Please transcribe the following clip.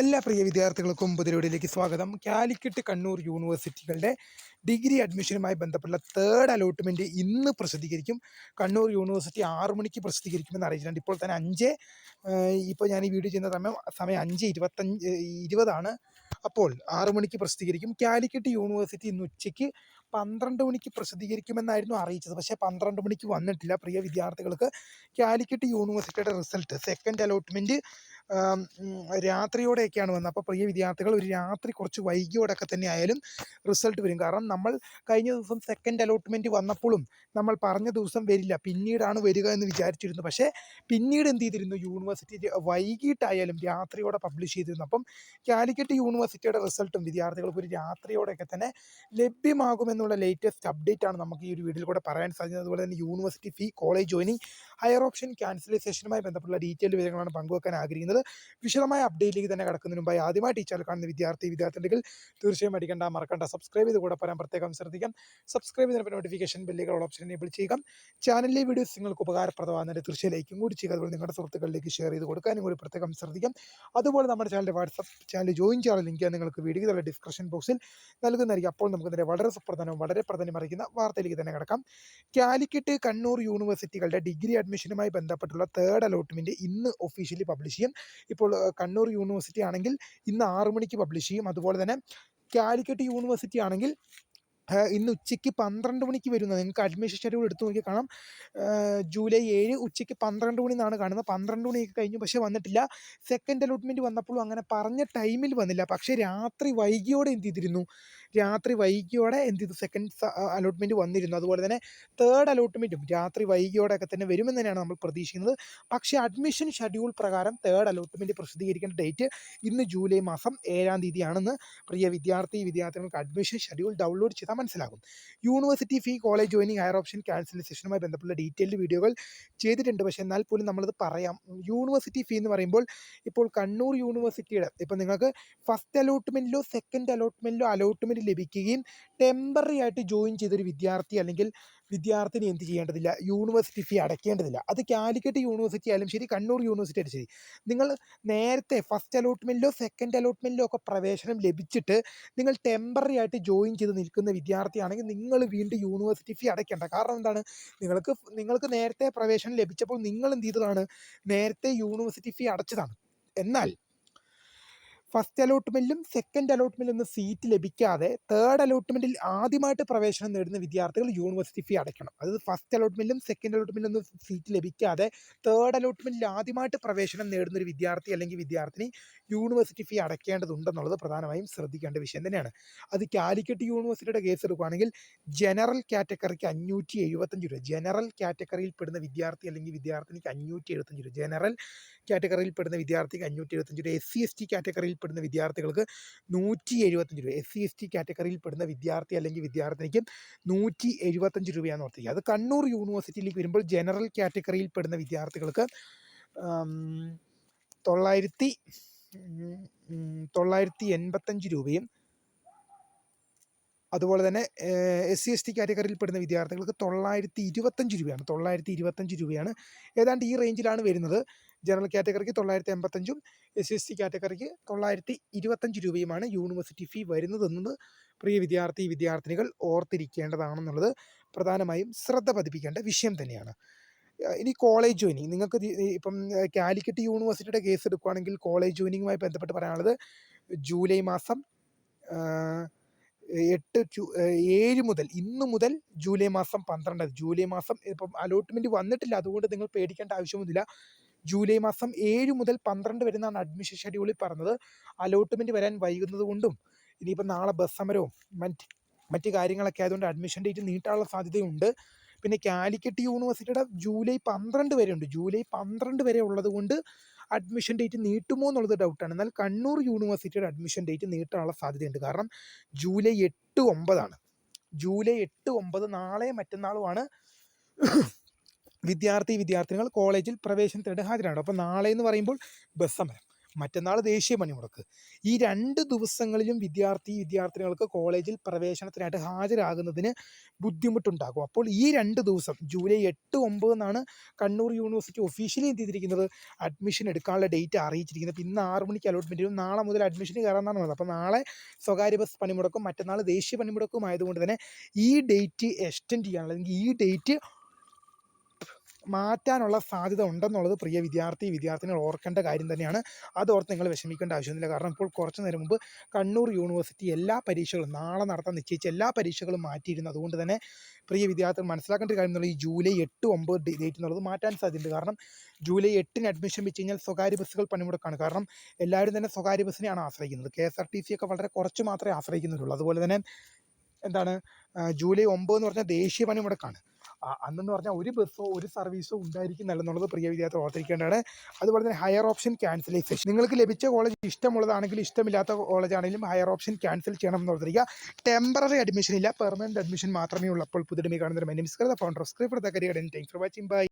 എല്ലാ പ്രിയ വിദ്യാർത്ഥികൾക്കും പുതിയൊടിയിലേക്ക് സ്വാഗതം. കാലിക്കറ്റ് കണ്ണൂർ യൂണിവേഴ്സിറ്റികളുടെ ഡിഗ്രി അഡ്മിഷനുമായി ബന്ധപ്പെട്ട തേർഡ് അലോട്ട്മെന്റ് ഇന്ന് പ്രസിദ്ധീകരിക്കും. കണ്ണൂർ യൂണിവേഴ്സിറ്റി ആറു മണിക്ക് പ്രസിദ്ധീകരിക്കുമെന്ന് അറിയിച്ചിട്ടുണ്ട്. ഇപ്പോൾ തന്നെ അഞ്ച് ഇപ്പോൾ ഞാൻ ഈ വീഡിയോ ചെയ്യുന്ന സമയം സമയം അഞ്ച് ഇരുപത്തഞ്ച് ഇരുപതാണ്. അപ്പോൾ ആറു മണിക്ക് പ്രസിദ്ധീകരിക്കും. കാലിക്കറ്റ് യൂണിവേഴ്സിറ്റി ഇന്ന് ഉച്ചയ്ക്ക് പന്ത്രണ്ട് മണിക്ക് പ്രസിദ്ധീകരിക്കുമെന്നായിരുന്നു അറിയിച്ചത്. പക്ഷേ പന്ത്രണ്ട് മണിക്ക് വന്നിട്ടില്ല പ്രിയ വിദ്യാർത്ഥികൾക്ക്. കാലിക്കറ്റ് യൂണിവേഴ്സിറ്റിയുടെ റിസൾട്ട് സെക്കൻഡ് അലോട്ട്മെന്റ് രാത്രിയോടെയൊക്കെയാണ് വന്നത്. അപ്പോൾ പ്രിയ വിദ്യാർത്ഥികൾ ഒരു രാത്രി കുറച്ച് വൈകിയോടൊക്കെ തന്നെ ആയാലും റിസൾട്ട് വരും. കാരണം നമ്മൾ കഴിഞ്ഞ ദിവസം സെക്കൻഡ് അലോട്ട്മെന്റ് വന്നപ്പോഴും നമ്മൾ പറഞ്ഞ ദിവസം വരില്ല. പിന്നീടാണ് വരിക എന്ന് വിചാരിച്ചിരുന്നു പക്ഷേ പിന്നീട് എന്ത് ചെയ്തിരുന്നു? യൂണിവേഴ്സിറ്റി വൈകിട്ടായാലും രാത്രിയോടെ പബ്ലിഷ് ചെയ്തിരുന്നു. അപ്പം കാലിക്കറ്റ് യൂണിവേഴ്സിറ്റിയുടെ റിസൾട്ടും വിദ്യാർത്ഥികൾക്ക് ഒരു രാത്രിയോടെയൊക്കെ തന്നെ ലഭ്യമാകുമെന്നുള്ള ലേറ്റസ്റ്റ് അപ്ഡേറ്റ് ആണ് നമുക്ക് ഈ ഒരു വീഡിയോയിൽ കൂടെ പറയാൻ സാധിക്കുന്നത്. അതുപോലെ തന്നെ university fee college joining higher option ക്യാൻസലൈസേഷനുമായി ബന്ധപ്പെട്ടുള്ള ഡീറ്റെയിൽ വിവരങ്ങളാണ് പങ്കുവെക്കാൻ ആഗ്രഹിക്കുന്നത്. വിശദമായ അപ്ഡേറ്റിലേക്ക് തന്നെ കിടക്കുന്നതിന് മുമ്പായി ആദ്യമായി ടീച്ചർ കാണുന്ന വിദ്യാർത്ഥി വിദ്യാർത്ഥികൾ തീർച്ചയായും അടിക്കേണ്ട മറക്കണ്ട സബ്സ്ക്രൈബ് ചെയ്ത് കൂടെ പറയാൻ പ്രത്യേകം ശ്രദ്ധിക്കാം. സബ്സ്ക്രൈബ് ചെയ്തപ്പോൾ നോട്ടിഫിക്കേഷൻ ബെല്ലുകൾ ഓപ്ഷൻ എനേബിൾ ചെയ്യുക. ചാനലിലെ വീഡിയോസ് നിങ്ങൾക്ക് ഉപകാരപ്രദമാകുന്നതിന് തീർച്ചയായും ലൈക്കും കൂടി ചെയ്യുക. അതുപോലെ നിങ്ങളുടെ സുഹൃത്തുക്കളിലേക്ക് ഷെയർ ചെയ്ത് കൊടുക്കാനും കൂടി പ്രത്യേകം ശ്രദ്ധിക്കാം. അതുപോലെ നമ്മുടെ ചാനലിന്റെ വാട്സപ്പ് ചാനൽ ജോയിൻ ചെയ്യാനുള്ള ലിങ്ക് നിങ്ങൾക്ക് വീഡിയോയുടെ ഡിസ്ക്രിപ്ഷൻ ബോക്സിൽ നൽകുന്നതായിരിക്കും. അപ്പോൾ നമുക്ക് ഇതിന്റെ വളരെ സുപ്രധാനവും വളരെ പ്രധാനം അറിയിക്കുന്ന വാർത്തയിലേക്ക് തന്നെ കിടക്കാം. കാലിക്കറ്റ് കണ്ണൂർ യൂണിവേഴ്സിറ്റികളുടെ ഡിഗ്രി അഡ്മിഷനുമായി ബന്ധപ്പെട്ടുള്ള തേർഡ് അലോട്ട്മെന്റ് ഇന്ന് ഒഫീഷ്യലി പബ്ലിഷ് ചെയ്യും. ഇപ്പോൾ കണ്ണൂർ യൂണിവേഴ്സിറ്റി ആണെങ്കിൽ ഇന്ന് ആറു മണിക്ക് പബ്ലിഷ് ചെയ്യും. അതുപോലെ തന്നെ കാലിക്കറ്റ് യൂണിവേഴ്സിറ്റി ആണെങ്കിൽ ഇന്ന് ഉച്ചയ്ക്ക് പന്ത്രണ്ട് മണിക്ക് വരുന്നത്. നിങ്ങൾക്ക് അഡ്മിഷൻ ഷെഡ്യൂൾ എടുത്തു നോക്കി കാണാം. ജൂലൈ ഏഴ് ഉച്ചയ്ക്ക് പന്ത്രണ്ട് മണി എന്നാണ് കാണുന്നത്. പന്ത്രണ്ട് മണിയൊക്കെ കഴിഞ്ഞു പക്ഷേ വന്നിട്ടില്ല. സെക്കൻഡ് അലോട്ട്മെന്റ് വന്നപ്പോഴും അങ്ങനെ പറഞ്ഞ ടൈമിൽ വന്നില്ല. പക്ഷേ രാത്രി വൈകിയോടെ എന്ത് ചെയ്തിരുന്നു? രാത്രി വൈകിയോടെ എന്ത് ചെയ്തു? സെക്കൻഡ് അലോട്ട്മെന്റ് വന്നിരുന്നു. അതുപോലെ തന്നെ തേർഡ് അലോട്ട്മെന്റും രാത്രി വൈകിയോടെയൊക്കെ തന്നെ വരുമെന്ന് തന്നെയാണ് നമ്മൾ പ്രതീക്ഷിക്കുന്നത്. പക്ഷേ അഡ്മിഷൻ ഷെഡ്യൂൾ പ്രകാരം തേർഡ് അലോട്ട്മെന്റ് പ്രസിദ്ധീകരിക്കേണ്ട ഡേറ്റ് ഇന്ന് ജൂലൈ മാസം ഏഴാം തീയതിയാണെന്ന് പ്രിയ വിദ്യാർത്ഥി വിദ്യാർത്ഥികൾക്ക് അഡ്മിഷൻ ഷെഡ്യൂൾ ഡൗൺലോഡ് ചെയ്താൽ മനസ്സിലാകും. University fee college joining higher option ക്യാൻസലൈസേഷനുമായി ബന്ധപ്പെട്ട ഡീറ്റെയിൽഡ് വീഡിയോകൾ ചെയ്തിട്ടുണ്ട്. പക്ഷേ എന്നാൽ പോലും നമ്മളത് പറയാം. യൂണിവേഴ്സിറ്റി ഫീ എന്ന് പറയുമ്പോൾ ഇപ്പോൾ കണ്ണൂർ യൂണിവേഴ്സിറ്റിയുടെ ഇപ്പോൾ നിങ്ങൾക്ക് ഫസ്റ്റ് അലോട്ട്മെന്റിലോ സെക്കൻഡ് അലോട്ട്മെന്റിലോ അലോട്ട്മെന്റ് ലഭിക്കുകയും ടെമ്പററി ആയിട്ട് ജോയിൻ ചെയ്തൊരു വിദ്യാർത്ഥി അല്ലെങ്കിൽ വിദ്യാർത്ഥിനി എന്ത് ചെയ്യേണ്ടതില്ല? യൂണിവേഴ്സിറ്റി ഫീ അടയ്ക്കേണ്ടതില്ല. അത് കാലിക്കറ്റ് യൂണിവേഴ്സിറ്റി ആയാലും ശരി കണ്ണൂർ യൂണിവേഴ്സിറ്റി ആയാലും ശരി. നിങ്ങൾ നേരത്തെ ഫസ്റ്റ് അലോട്ട്മെന്റിലോ സെക്കൻഡ് അലോട്ട്മെന്റിലോ ഒക്കെ പ്രവേശനം ലഭിച്ചിട്ട് നിങ്ങൾ ടെമ്പററി ആയിട്ട് ജോയിൻ ചെയ്ത് നിൽക്കുന്ന വിദ്യാർത്ഥിയാണെങ്കിൽ നിങ്ങൾ വീണ്ടും യൂണിവേഴ്സിറ്റി ഫീ അടയ്ക്കേണ്ട. കാരണം എന്താണ്? നിങ്ങൾക്ക് നിങ്ങൾക്ക് നേരത്തെ പ്രവേശനം ലഭിച്ചപ്പോൾ നിങ്ങൾ എന്ത് ചെയ്തതാണ്? നേരത്തെ യൂണിവേഴ്സിറ്റി ഫീ അടച്ചതാണ്. എന്നാൽ ഫസ്റ്റ് അലോട്ട്മെന്റിലും സെക്കൻഡ് അലോട്ട്മെന്റിലും സീറ്റ് ലഭിക്കാതെ തേർഡ് അലോട്ട്മെന്റിൽ ആദ്യമായിട്ട് പ്രവേശനം നേടുന്ന വിദ്യാർത്ഥികൾ യൂണിവേഴ്സിറ്റി ഫീ അടയ്ക്കണം. അതായത് ഫസ്റ്റ് അലോട്ട്മെന്റിലും സെക്കൻഡ് അലോട്ട്മെന്റിലും സീറ്റ് ലഭിക്കാതെ തേർഡ് അലോട്ട്മെന്റിൽ ആദ്യമായിട്ട് പ്രവേശനം നേടുന്ന ഒരു വിദ്യാർത്ഥി അല്ലെങ്കിൽ വിദ്യാർത്ഥിനി യൂണിവേഴ്സിറ്റി ഫീ അടയ്ക്കേണ്ടതുണ്ടെന്നുള്ളത് പ്രധാനമായും ശ്രദ്ധിക്കേണ്ട വിഷയം തന്നെയാണ്. അത് കാലിക്കറ്റ് യൂണിവേഴ്സിറ്റിയുടെ കേസ് എടുക്കുകയാണെങ്കിൽ ജനറൽ കാറ്റഗറിക്ക് അഞ്ഞൂറ്റി എഴുപത്തഞ്ച് രൂപ. ജനറൽ കാറ്റഗറിയിൽ പെടുന്ന വിദ്യാർത്ഥി അല്ലെങ്കിൽ വിദ്യാർത്ഥിനിക്ക് അഞ്ഞൂറ്റി എഴുപത്തഞ്ച് രൂപ. ജനറൽ കാറ്റഗറിയിൽ പെടുന്ന വിദ്യാർത്ഥിക്ക് അഞ്ഞൂറ്റി എഴുപത്തഞ്ച് രൂപ. എസ് സി എസ് ടി കാറ്റഗറിയിൽ പെടുന്ന വിദ്യാർത്ഥികൾക്ക് നൂറ്റി എഴുപത്തഞ്ച് രൂപ എസ് സി എസ് ടി കാറ്റഗറിയിൽ പെടുന്ന വിദ്യാർത്ഥി അല്ലെങ്കിൽ വിദ്യാർത്ഥിനിക്ക് നൂറ്റി എഴുപത്തഞ്ച് രൂപയാണ് ഓർത്തിരിക്കുക. അത് കണ്ണൂർ യൂണിവേഴ്സിറ്റിയിലേക്ക് വരുമ്പോൾ ജനറൽ കാറ്റഗറിയിൽ പെടുന്ന വിദ്യാർത്ഥികൾക്ക് തൊള്ളായിരത്തി തൊള്ളായിരത്തി എൺപത്തഞ്ച് രൂപയും അതുപോലെ തന്നെ എസ് സി എസ് ടി കാറ്റഗറിയിൽ പെടുന്ന വിദ്യാർത്ഥികൾക്ക് തൊള്ളായിരത്തി ഇരുപത്തഞ്ച് രൂപയാണ്. തൊള്ളായിരത്തി ഇരുപത്തഞ്ച് രൂപയാണ്. ഏതാണ്ട് ഈ റേഞ്ചിലാണ് വരുന്നത്. ജനറൽ കാറ്റഗറിക്ക് തൊള്ളായിരത്തി എൺപത്തഞ്ചും എസ് സി എസ് ടി കാറ്റഗറിക്ക് തൊള്ളായിരത്തി ഇരുപത്തഞ്ച് രൂപയുമാണ് യൂണിവേഴ്സിറ്റി ഫീ വരുന്നതെന്നത് പ്രിയ വിദ്യാർത്ഥി വിദ്യാർത്ഥിനികൾ ഓർത്തിരിക്കേണ്ടതാണെന്നുള്ളത് പ്രധാനമായും ശ്രദ്ധ പതിപ്പിക്കേണ്ട വിഷയം തന്നെയാണ്. ഇനി കോളേജ് ജോയിനിങ് നിങ്ങൾക്ക് ഇപ്പം കാലിക്കറ്റ് യൂണിവേഴ്സിറ്റിയുടെ കേസ് എടുക്കുകയാണെങ്കിൽ കോളേജ് ജോയിനിങ്ങുമായി ബന്ധപ്പെട്ട് പറയാനുള്ളത് ജൂലൈ മാസം എട്ട് ഏഴ് മുതൽ ഇന്ന് മുതൽ ജൂലൈ മാസം പന്ത്രണ്ട് ജൂലൈ മാസം ഇപ്പം അലോട്ട്മെന്റ് വന്നിട്ടില്ല. അതുകൊണ്ട് നിങ്ങൾ പേടിക്കേണ്ട ആവശ്യമൊന്നുമില്ല. ജൂലൈ മാസം ഏഴ് മുതൽ പന്ത്രണ്ട് വരുന്നതാണ് അഡ്മിഷൻ ഷെഡ്യൂളിൽ പറഞ്ഞത്. അലോട്ട്മെന്റ് വരാൻ വൈകുന്നത് കൊണ്ടും ഇനിയിപ്പോൾ നാളെ ബസ് സമരവും മറ്റ് മറ്റ് കാര്യങ്ങളൊക്കെ ആയതുകൊണ്ട് അഡ്മിഷൻ ഡേറ്റ് നീട്ടാനുള്ള സാധ്യതയുണ്ട്. പിന്നെ കാലിക്കറ്റ് യൂണിവേഴ്സിറ്റിയുടെ ജൂലൈ പന്ത്രണ്ട് വരെ ഉണ്ട് ജൂലൈ പന്ത്രണ്ട് വരെ ഉള്ളത് കൊണ്ട് അഡ്മിഷൻ ഡേറ്റ് നീട്ടുമോ എന്നുള്ളത് ഡൗട്ടാണ് എന്നാൽ കണ്ണൂർ യൂണിവേഴ്സിറ്റിയുടെ അഡ്മിഷൻ ഡേറ്റ് നീട്ടാനുള്ള സാധ്യതയുണ്ട്. കാരണം ജൂലൈ എട്ട് ഒമ്പതാണ്. ജൂലൈ എട്ട് ഒമ്പത് നാളെ മറ്റന്നാളുമാണ് വിദ്യാർത്ഥി വിദ്യാർത്ഥിനികൾ കോളേജിൽ പ്രവേശനത്തിനായിട്ട് ഹാജരാണ്. അപ്പോൾ നാളെ എന്ന് പറയുമ്പോൾ ബസ് സമരം. മറ്റന്നാൾ ദേശീയ പണിമുടക്ക് ഈ രണ്ട് ദിവസങ്ങളിലും വിദ്യാർത്ഥി വിദ്യാർത്ഥിനികൾക്ക് കോളേജിൽ പ്രവേശനത്തിനായിട്ട് ഹാജരാകുന്നതിന് ബുദ്ധിമുട്ടുണ്ടാകും. അപ്പോൾ ഈ രണ്ട് ദിവസം ജൂലൈ എട്ട് ഒമ്പത് എന്നാണ് കണ്ണൂർ യൂണിവേഴ്സിറ്റി ഒഫീഷ്യലി എന്ത് ചെയ്തിരിക്കുന്നത്? അഡ്മിഷൻ എടുക്കാനുള്ള ഡേറ്റ് അറിയിച്ചിരിക്കുന്നത്. അപ്പോൾ ഇന്ന് ആറ് മണിക്ക് അലോട്ട്മെന്റും നാളെ മുതൽ അഡ്മിഷന് കയറാമെന്നാണ് പറഞ്ഞത് അപ്പോൾ നാളെ സ്വകാര്യ ബസ് പണിമുടക്കും മറ്റന്നാൾ ദേശീയ പണിമുടക്കും ആയതുകൊണ്ട് തന്നെ ഈ ഡേറ്റ് എക്സ്റ്റെൻഡ് ചെയ്യാനുള്ള അല്ലെങ്കിൽ ഈ ഡേറ്റ് മാറ്റാനുള്ള സാധ്യത ഉണ്ടെന്നുള്ളത് പ്രിയ വിദ്യാർത്ഥി വിദ്യാർത്ഥിനികൾ ഓർക്കേണ്ട കാര്യം തന്നെയാണ്. അത് ഓർത്ത് നിങ്ങൾ വിഷമിക്കേണ്ട ആവശ്യമൊന്നുമില്ല കാരണം ഇപ്പോൾ കുറച്ച് നേരം മുമ്പ് കണ്ണൂർ യൂണിവേഴ്സിറ്റി എല്ലാ പരീക്ഷകളും നാളെ നടത്താൻ നിശ്ചയിച്ച എല്ലാ പരീക്ഷകളും മാറ്റിയിരുന്നു. അതുകൊണ്ട് തന്നെ പ്രിയ വിദ്യാർത്ഥികൾ മനസ്സിലാക്കേണ്ട കാര്യം എന്നുള്ളത് ഈ ജൂലൈ എട്ട് ഒമ്പത് ഡേറ്റ് എന്നുള്ളത് മാറ്റാൻ സാധ്യതയുണ്ട്. കാരണം ജൂലൈ എട്ടിന് അഡ്മിഷൻ വെച്ച് കഴിഞ്ഞാൽ സ്വകാര്യ ബസ്സുകൾ പണിമുടക്കാണ്. കാരണം എല്ലാവരും തന്നെ സ്വകാര്യ ബസ്സിനെയാണ് ആശ്രയിക്കുന്നത്. K S R T C ഒക്കെ വളരെ കുറച്ച് മാത്രമേ ആശ്രയിക്കുന്നുള്ളൂ. അതുപോലെ തന്നെ എന്താണ് ജൂലൈ ഒമ്പത് എന്ന് പറഞ്ഞാൽ ദേശീയ പണിമുടക്കാണ്. അന്നെന്ന് പറഞ്ഞാൽ ഒരു ബസ്സോ ഒരു സർവീസോ ഉണ്ടായിരിക്കുന്നില്ല എന്നുള്ളത് പ്രിയ വിദ്യാർത്ഥി ഓർത്തിരിക്കേണ്ടതാണ്. അതുപോലെ തന്നെ ഹയർ ഓപ്ഷൻ ക്യാൻസലൈസേഷൻ നിങ്ങൾക്ക് ലഭിച്ച കോളേജ് ഇഷ്ടമുള്ളതാണെങ്കിലും ഇഷ്ടമില്ലാത്ത കോളേജ് ആണെങ്കിലും ഹയർ ഓപ്ഷൻ ക്യാൻസൽ ചെയ്യണം എന്ന് ഓർത്തിരിക്കുക. ടെമ്പററി അഡ്മിഷൻ ഇല്ല പെർമനന്റ് അഡ്മിഷൻ മാത്രമേ ഉള്ളൂ. അപ്പോൾ പുതിയ കാണുന്ന my name is founder script thanks for watching bye